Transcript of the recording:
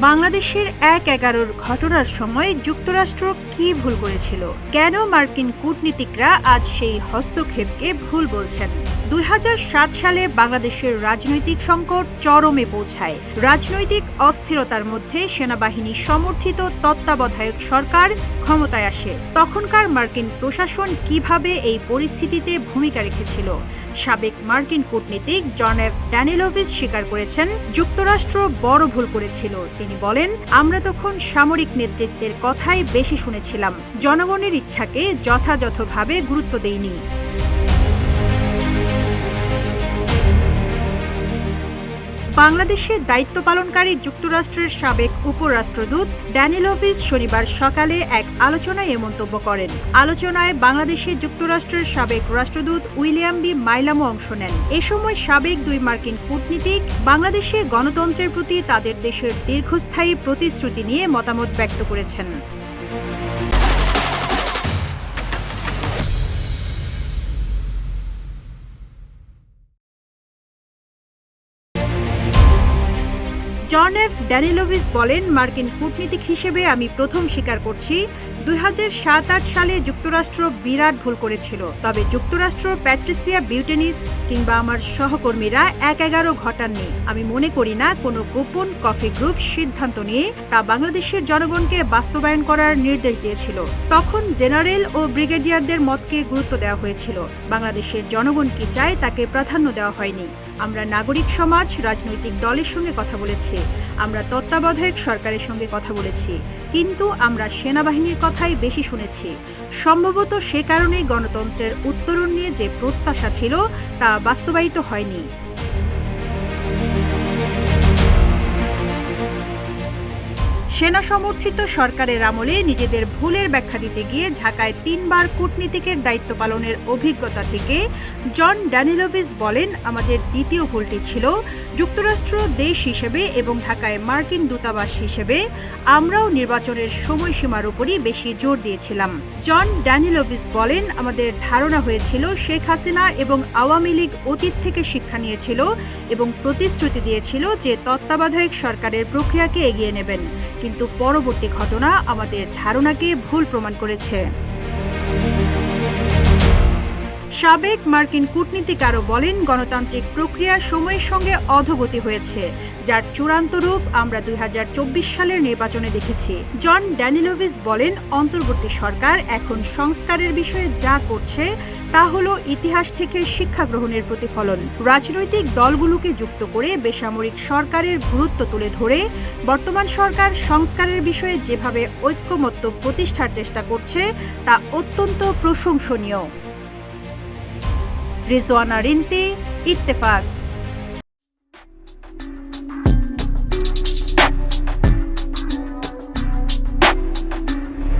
বাংলাদেশের এক এগারোর ঘটনার সময় যুক্তরাষ্ট্র কি ভুল করেছিল? কেন মার্কিন কূটনীতিকরা আজ সেই হস্তক্ষেপকে ভুল বলছেন? দু হাজার সাত সালে বাংলাদেশের রাজনৈতিক সংকট চরমে পৌঁছায়। রাজনৈতিক অস্থিরতার মধ্যে সেনাবাহিনী সমর্থিত তত্ত্বাবধায়ক সরকার ক্ষমতায় আসে। তখনকার মার্কিন প্রশাসন কীভাবে এই পরিস্থিতিতে ভূমিকা রেখেছিল? সাবেক মার্কিন কূটনীতিক জন এফ ড্যানিলোভিস স্বীকার করেছেন, যুক্তরাষ্ট্র বড় ভুল করেছিল। তিনি বলেন আমরা তখন সামরিক নেতৃত্বের কথাই বেশি শুনেছিলাম। জনগণের ইচ্ছাকে যথাযথভাবে গুরুত্ব দেইনি। বাংলাদেশে দায়িত্ব পালনকারী যুক্তরাষ্ট্রের সাবেক উপরাষ্ট্রদূত ড্যানিলোভিস শনিবার সকালে এক আলোচনায় এ মন্তব্য করেন। আলোচনায় বাংলাদেশে যুক্তরাষ্ট্রের সাবেক রাষ্ট্রদূত উইলিয়াম বি. মাইলামো অংশ নেন। এ সময় সাবেক দুই মার্কিন কূটনীতিক বাংলাদেশে গণতন্ত্রের প্রতি তাদের দেশের দীর্ঘস্থায়ী প্রতিশ্রুতি নিয়ে মতামত ব্যক্ত করেছেন। জন এফ ড্যানিলোভিস বলেন মার্কিন কূটনীতিক হিসেবে আমি প্রথম স্বীকার করছি দুই সালে যুক্তরাষ্ট্র বিরাট ভুল করেছিল। তবে যুক্তরাষ্ট্র প্যাট্রিসিয়া বিউটেনিস কিংবা আমার সহকর্মীরা এক এগারো ঘটাননি। আমি মনে করি না কোনো গোপন কফি গ্রুপ সিদ্ধান্ত নিয়ে তা বাংলাদেশের জনগণকে বাস্তবায়ন করার নির্দেশ দিয়েছিল। তখন জেনারেল ও ব্রিগেডিয়ারদের মতকে গুরুত্ব দেওয়া হয়েছিল। বাংলাদেশের জনগণ কি চায় তাকে প্রাধান্য দেওয়া হয়নি। আমরা নাগরিক সমাজ, রাজনৈতিক দলের সঙ্গে কথা বলেছি। আমরা তত্ত্বাবধায়ক সরকারের সঙ্গে কথা বলেছি। কিন্তু আমরা সেনাবাহিনীর কথাই বেশি শুনেছি। সম্ভবত সে কারণেই গণতন্ত্রের উত্তরণ নিয়ে যে প্রত্যাশা ছিল তা বাস্তবায়িত হয়নি। সেনা সমর্থিত সরকারের আমলে নিজেদের ভুলের ব্যাখ্যা দিতে গিয়ে ঢাকায় তিনবার কূটনীতিকের দায়িত্ব পালনের অভিজ্ঞতা থেকে জন ড্যানিলোভিস বলেন, আমাদের দ্বিতীয় ভুলটি ছিল যুক্তরাষ্ট্র দেশ হিসেবে এবং ঢাকায় মার্কিন দূতাবাস হিসেবে আমরাও নির্বাচনের সময়সীমার উপরই বেশি জোর দিয়েছিলাম। জন ড্যানিলোভিস বলেন, আমাদের ধারণা হয়েছিল শেখ হাসিনা এবং আওয়ামী লীগ অতীত থেকে শিক্ষা নিয়েছিল এবং প্রতিশ্রুতি দিয়েছিল যে তত্ত্বাবধায়ক সরকারের প্রক্রিয়াকে এগিয়ে নেবেন। কিন্তু পরবর্তী ঘটনা আমাদের ধারণাকে ভুল প্রমাণ করেছে। সাবেক মার্কিন কূটনীতিক আরও বলেন, গণতান্ত্রিক প্রক্রিয়া সময়ের সঙ্গে অধোগতি হয়েছে, যার চূড়ান্ত রূপ আমরা দুই হাজার চব্বিশ সালের নির্বাচনে দেখেছি। জন ড্যানিলোভিস বলেন, অন্তর্বর্তী সরকার এখন সংস্কারের বিষয়ে যা করছে, তা হলো ইতিহাস থেকে শিক্ষা গ্রহণের প্রতিফলন। রাজনৈতিক দলগুলোকে যুক্ত করে বেসামরিক সরকারের গুরুত্ব তুলে ধরে, বর্তমান সরকার সংস্কারের বিষয়ে যেভাবে ঐক্যমত্য প্রতিষ্ঠার চেষ্টা করছে, তা অত্যন্ত প্রশংসনীয়। রিজওয়ানা রিন্তি ইত্তেফাক।